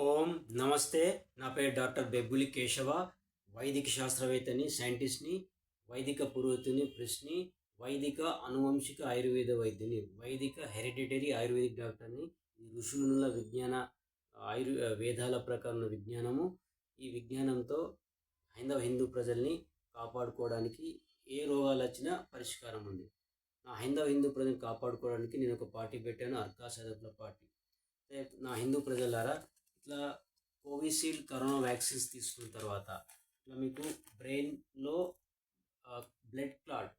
ఓం నమస్తే. నా పేరు డాక్టర్ బెబ్బులి కేశవ. వైదిక శాస్త్రవేత్తని సైంటిస్ట్ని వైదిక పురోహితుని ప్రెస్ని వైదిక అనువంశిక ఆయుర్వేద వైద్యుని వైదిక హెరిడిటరీ ఆయుర్వేదిక్ డాక్టర్ని ఈ ఋషుమునుల విజ్ఞాన ఆయుర్ వేదాల ప్రకారం విజ్ఞానము ఈ విజ్ఞానంతో హైందవ హిందూ ప్రజల్ని కాపాడుకోవడానికి ఏ రోగాలు వచ్చినా పరిష్కారం ఉంది. నా హైందవ హిందూ ప్రజల్ని కాపాడుకోవడానికి నేను ఒక పార్టీ పెట్టాను అర్కా సదపుల పార్టీ. నా హిందూ ప్రజలారా ఇట్లా కోవిషీల్డ్ కరోనా వ్యాక్సిన్స్ తీసుకున్న తర్వాత ఇట్లా మీకు బ్రెయిన్లో బ్లడ్ క్లాట్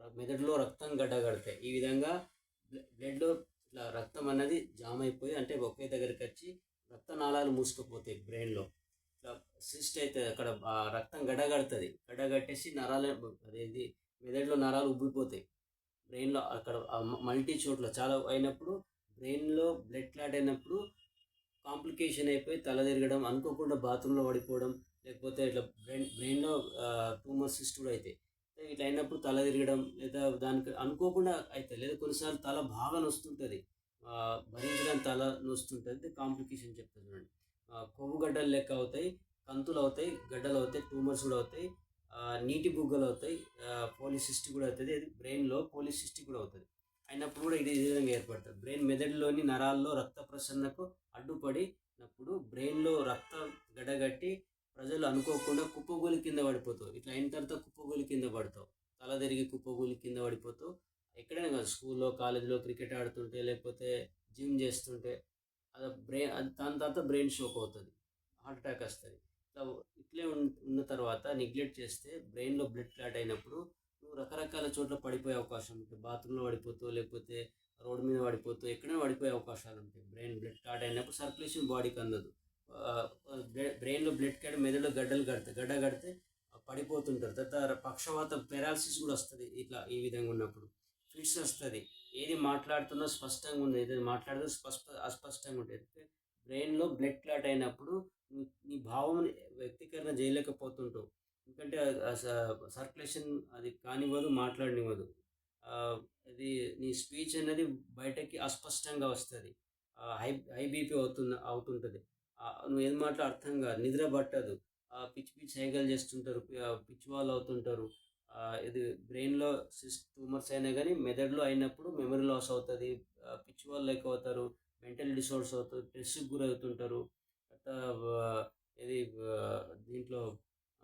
మెదడులో రక్తం గడ్డగడతాయి ఈ విధంగా బ్లడ్ బ్లడ్లో ఇట్లా రక్తం అనేది జామ్ అయిపోయి అంటే ఒకే దగ్గరికి వచ్చి రక్తనాళాలు మూసుకుపోతాయి బ్రెయిన్లో. ఇట్లా సిస్ట్ అవుతుంది అక్కడ రక్తం గడ్డగడుతుంది. గడ్డగట్టేసి నరాలు అదేది మెదడులో నరాలు ఉబ్బిపోతాయి. బ్రెయిన్లో అక్కడ మల్టీ చోట్ల చాలా అయినప్పుడు బ్రెయిన్లో బ్లడ్ క్లాట్ అయినప్పుడు కాంప్లికేషన్ అయిపోయి తల తిరగడం అనుకోకుండా బాత్రూంలో పడిపోవడం లేకపోతే ఇట్లా బ్రెయిన్ బ్రెయిన్లో ట్యూమర్ సిస్ట్ కూడా అవుతాయి అయితే ఇట్లా అయినప్పుడు తల తిరగడం లేదా దానికి అనుకోకుండా అవుతుంది లేదా కొన్నిసార్లు తల బాగా నొస్తుంటుంది. భరించడానికి తల నొస్తుంటుంది. కాంప్లికేషన్ చెప్తాను చూడండి. కొవ్వు గడ్డలు లెక్క అవుతాయి కంతులు అవుతాయి గడ్డలు అవుతాయి ట్యూమర్స్ కూడా అవుతాయి నీటి బుగ్గలు అవుతాయి పోలిసిస్ట్ కూడా అవుతుంది అది బ్రెయిన్లో పోలిసిస్ట్ కూడా అవుతుంది. అయినప్పుడు కూడా ఇది ఈ విధంగా ఏర్పడుతుంది బ్రెయిన్ మెదడులోని నరాల్లో రక్త ప్రసరణకు అడ్డుపడినప్పుడు బ్రెయిన్లో రక్తం గడగట్టి ప్రజలు అనుకోకుండా కుప్పగూలి కింద పడిపోతావు. ఇట్లా అయిన తర్వాత కుప్పగూలి కింద పడతావు. తల తిరిగి కుప్పగూలి కింద పడిపోతావు. ఎక్కడైనా కాదు స్కూల్లో కాలేజీలో క్రికెట్ ఆడుతుంటే లేకపోతే జిమ్ చేస్తుంటే అది బ్రెయిన్ అది దాని తర్వాత బ్రెయిన్ షోక్ అవుతుంది. హార్ట్ అటాక్ వస్తుంది. ఇట్లా ఇట్లే ఉన్- ఉన్న తర్వాత నెగ్లెక్ట్ చేస్తే బ్రెయిన్లో బ్లడ్ క్లాట్ అయినప్పుడు నువ్వు రకరకాల చోట్ల పడిపోయే అవకాశం ఉంటుంది బాత్రూంలో పడిపోతావు లేకపోతే రోడ్డు మీద పడిపోతూ ఎక్కడైనా పడిపోయే అవకాశాలు ఉంటాయి. బ్రెయిన్ బ్లడ్ క్లాట్ అయినప్పుడు సర్క్యులేషన్ బాడీకి అందదు. బ్రెయిన్లో బ్లడ్ క్లాట్ మెదడులో గడ్డలు కడతాయి. గడ్డ కడితే పడిపోతుంటారు. తర్వాత పక్షవాత పెరాలసిస్ కూడా వస్తుంది ఇట్లా ఈ విధంగా ఉన్నప్పుడు. ఫిట్స్ వస్తుంది. ఏది మాట్లాడుతున్నా స్పష్టంగా ఉంది. ఏది మాట్లాడుతూ స్పష్ట అస్పష్టంగా ఉంటుంది. బ్రెయిన్లో బ్లడ్ క్లాట్ అయినప్పుడు నీ భావం వ్యక్తీకరణ చేయలేకపోతుంటావు. ఎందుకంటే సర్క్యులేషన్ అది కానివ్వదు మాట్లాడనివ్వదు. అది నీ స్పీచ్ అనేది బయటకి అస్పష్టంగా వస్తుంది. హై హై బీపీ అవుతుంది అవుతుంటుంది. నువ్వు ఏం మాటలు అర్థం కాదు. నిద్ర పట్టదు. పిచ్చి పిచ్చి సైగలు చేస్తుంటారు. పిచ్చి వాళ్ళు అవుతుంటారు. ఇది బ్రెయిన్లో సిస్ ట్యూమర్స్ అయినా కానీ మెదడులో అయినప్పుడు మెమరీ లాస్ అవుతుంది. పిచ్చి వాళ్ళు లైక్ అవుతారు. మెంటల్ డిసార్డర్స్ అవుతారు స్ట్రెస్కి గురవుతుంటారు. ఇది దీంట్లో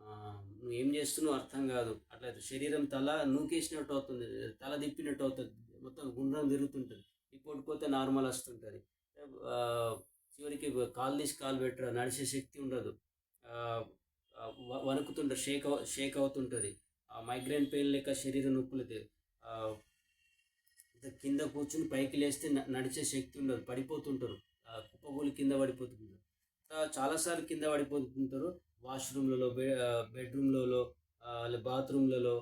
నువ్వు ఏం చేస్తున్నావు అర్థం కాదు. అట్లా శరీరం తల నూకేసినట్టు అవుతుంది తల తిప్పినట్టు అవుతుంది మొత్తం గుండ్రం తిరుగుతుంటుంది. రిపోర్ట్ పోతే నార్మల్ వస్తుంటుంది. చివరికి కాలు తీసి కాలు పెట్టరా నడిచే శక్తి ఉండదు. వణుకుతుంటారు షేక్ షేక్ అవుతుంటుంది. ఆ మైగ్రేన్ పెయిన్ లేక శరీరం నొప్పులు కింద కూర్చుని పైకి లేస్తే నడిచే శక్తి ఉండదు పడిపోతుంటారు. ఆ, కుప్పగూలి కింద పడిపోతుంటారు. చాలాసార్లు కింద పడిపోతుంటారు. వాష్రూమ్లలో బె బెడ్రూమ్లలో బాత్రూమ్లలో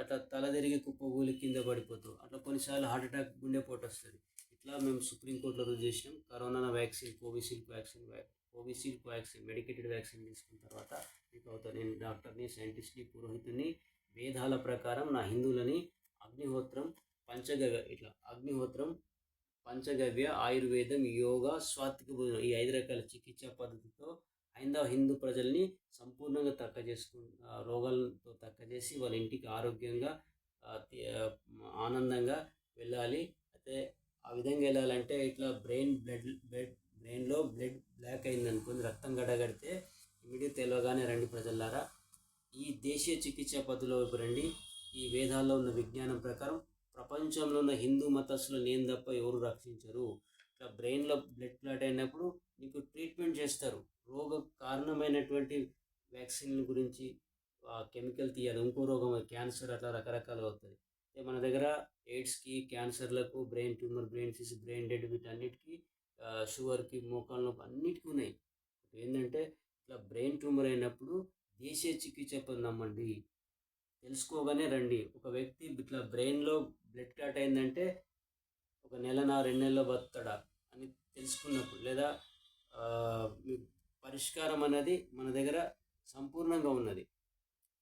అట్లా తల తిరిగి కుప్పగూలి కింద పడిపోతారు. అట్లా కొన్నిసార్లు హార్ట్ అటాక్ గుండెపోటు వస్తుంది. ఇట్లా మేము సుప్రీంకోర్టులో రుజు చేసినాం. Corona vaccine Covishield vaccine Covishield vaccine medicated vaccine తీసుకున్న తర్వాత మీకు అవుతా నేను డాక్టర్ని సైంటిస్ట్ని పురోహితుని వేదాల ప్రకారం నా హిందువులని అగ్నిహోత్రం పంచగ ఇట్లా అగ్నిహోత్రం పంచగవ్య ఆయుర్వేదం యోగా స్వాత్విక భోజనం ఈ ఐదు రకాల చికిత్సా పద్ధతితో హైందవ హిందూ ప్రజల్ని సంపూర్ణంగా తక్క చేసుకు రోగాలతో తక్క చేసి వాళ్ళ ఇంటికి ఆరోగ్యంగా ఆనందంగా వెళ్ళాలి. అయితే ఆ విధంగా వెళ్ళాలంటే ఇట్లా బ్రెయిన్ బ్లడ్ బ్లడ్ బ్రెయిన్లో బ్లడ్ బ్లాక్ అయింది అనుకుంది రక్తం గడగడితే ఇమీడియట్ తెలియగానే రండి ప్రజలారా. ఈ దేశీయ చికిత్సా పద్ధతిలో వైపు రండి. ఈ వేదాల్లో ఉన్న విజ్ఞానం ప్రకారం ప్రపంచంలో ఉన్న హిందూ మతస్థులు నేను తప్ప ఎవరు రక్షించరు. ఇట్లా బ్రెయిన్లో బ్లడ్ క్లాట్ అయినప్పుడు నీకు ట్రీట్మెంట్ చేస్తారు. రోగ కారణమైనటువంటి వ్యాక్సిన్ల గురించి కెమికల్ తీయాలి. ఇంకో రోగం క్యాన్సర్ అట్లా రకరకాలు అవుతుంది మన దగ్గర ఎయిడ్స్కి క్యాన్సర్లకు brain tumour brain cyst brain dead వీటన్నిటికీ షుగర్కి మోకాళ్ళ నొప్పి అన్నిటికీ ఉన్నాయి. ఏంటంటే ఇట్లా బ్రెయిన్ ట్యూమర్ అయినప్పుడు దేశీయ చికిత్స పద్ధతి నమ్మండి తెలుసుకోగానే రండి. ఒక వ్యక్తి ఇట్లా బ్రెయిన్లో బ్లడ్ క్లాట్ అయిందంటే ఒక నెలనా రెండు నెలల్లో బతుతాడా అని తెలుసుకున్నప్పుడు లేదా పరిష్కారం అనేది మన దగ్గర సంపూర్ణంగా ఉన్నది.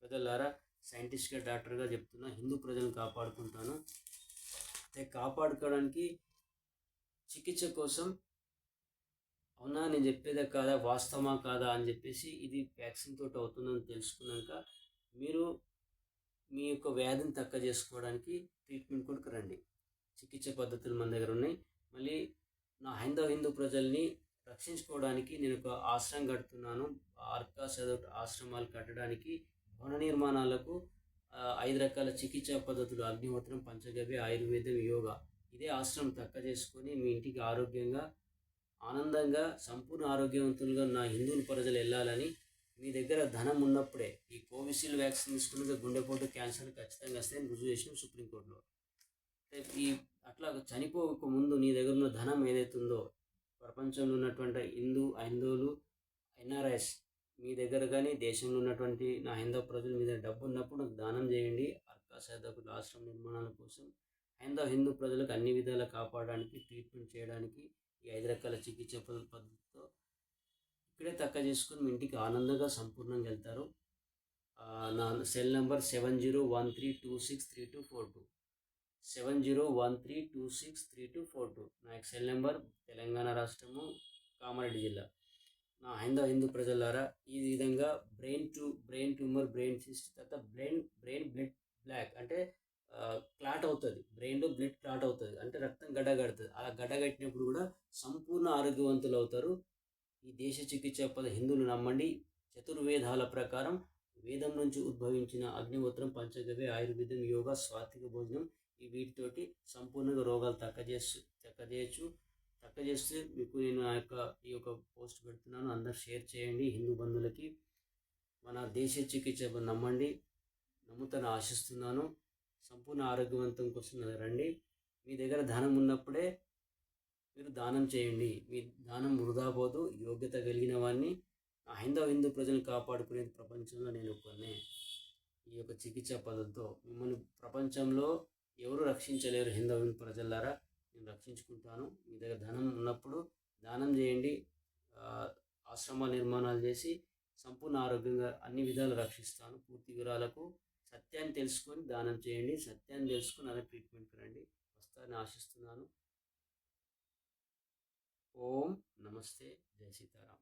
ప్రజలారా సైంటిస్ట్గా డాక్టర్గా చెప్తున్నా హిందూ ప్రజలను కాపాడుకుంటాను. అయితే కాపాడుకోవడానికి చికిత్స కోసం అవునా నేను చెప్పేదే కాదా వాస్తవమా కాదా అని చెప్పేసి ఇది వ్యాక్సిన్ తోటి అవుతుందని తెలుసుకున్నాక మీరు మీ యొక్క వ్యాధిని తక్క చేసుకోవడానికి ట్రీట్మెంట్ కొరకు రండి. చికిత్స పద్ధతులు మన దగ్గర ఉన్నాయి. మళ్ళీ నా హైందవ హిందూ ప్రజల్ని రక్షించుకోవడానికి నేను ఒక ఆశ్రమం కడుతున్నాను. ఆర్కా చదువు ఆశ్రమాలు కట్టడానికి భవన నిర్మాణాలకు ఐదు రకాల చికిత్సా పద్ధతులు అగ్నిహోత్రం పంచగవ్య ఆయుర్వేదం యోగా ఇదే ఆశ్రమం తక్క చేసుకొని మీ ఇంటికి ఆరోగ్యంగా ఆనందంగా సంపూర్ణ ఆరోగ్యవంతులుగా నా హిందువుల ప్రజలు వెళ్ళాలని మీ దగ్గర ధనం ఉన్నప్పుడే ఈ కోవిషీల్డ్ వ్యాక్సిన్ తీసుకున్న గుండెపోటు క్యాన్సర్ ఖచ్చితంగా వస్తే రుజువు చేసిన సుప్రీంకోర్టులో. ఈ అట్లా చనిపోక ముందు నీ దగ్గర ఉన్న ధనం ఏదైతే ఉందో ప్రపంచంలో ఉన్నటువంటి హిందూ హైందవులు ఎన్ఆర్ఎస్ మీ దగ్గర కానీ దేశంలో ఉన్నటువంటి నా హైందవ ప్రజలు మీ దగ్గర డబ్బు ఉన్నప్పుడు నాకు దానం చేయండి. అర్కా రాష్ట్రం ఆశ్రమ నిర్మాణాల కోసం హైందవ హిందూ ప్రజలకు అన్ని విధాలా కాపాడడానికి ట్రీట్మెంట్ చేయడానికి ఈ ఐదు రకాల చికిత్స పద్ధతితో ఇక్కడే తక్క చేసుకుని మీ ఇంటికి ఆనందంగా సంపూర్ణంగా వెళ్తారు. నా cell number seven zero one three two six three two four two. Seven zero one three two six three two four two. నా యొక్క సెల్ నెంబర్ తెలంగాణ రాష్ట్రము కామారెడ్డి జిల్లా. నా హైందవ హిందూ ప్రజలారా ఈ విధంగా brain to brain tumour brain cyst తర్వాత బ్రెయిన్ బ్రెయిన్ బ్లడ్ బ్లాక్ అంటే క్లాట్ అవుతుంది. బ్రెయిన్లో బ్లడ్ క్లాట్ అవుతుంది. అంటే రక్తం గడ్డగడుతుంది. అలా గడ్డగట్టినప్పుడు కూడా సంపూర్ణ ఆరోగ్యవంతులు అవుతారు. ఈ దేశ చికిత్స పద హిందువులు నమ్మండి. చతుర్వేదాల ప్రకారం వేదం నుంచి ఉద్భవించిన అగ్నిహోత్రం పంచగవ్య ఆయుర్వేదం యోగా స్వాతిక భోజనం ఈ వీటితోటి సంపూర్ణంగా రోగాలు తక్క చేస్తూ తక్కజేస్తే మీకు నేను ఆ యొక్క ఈ యొక్క పోస్ట్ పెడుతున్నాను. అందరు షేర్ చేయండి హిందూ బంధువులకి. మన దేశ చికిత్స నమ్మండి. నమ్ముతాను ఆశిస్తున్నాను. సంపూర్ణ ఆరోగ్యవంతం కోసం రండి. మీ దగ్గర ధనం ఉన్నప్పుడే మీరు దానం చేయండి. మీ దానం వృధా పోదు. యోగ్యత కలిగిన వాడిని ఆ హైందవ హిందూ ప్రజలను కాపాడుకునేది ప్రపంచంలో నేను ఒక్కనే ఈ యొక్క చికిత్స పద్ధతితో మిమ్మల్ని ప్రపంచంలో ఎవరు రక్షించలేరు హిందవ హిందూ ప్రజలారా. నేను రక్షించుకుంటాను. మీ దగ్గర ధనం ఉన్నప్పుడు దానం చేయండి. ఆశ్రమ నిర్మాణాలు చేసి సంపూర్ణ ఆరోగ్యంగా అన్ని విధాలు రక్షిస్తాను. పూర్తి వివరాలకు సత్యాన్ని తెలుసుకొని దానం చేయండి. సత్యాన్ని తెలుసుకుని అలా ట్రీట్మెంట్కి రండి. వస్తారని ఆశిస్తున్నాను. ఓం నమస్తే జై సీతారాం.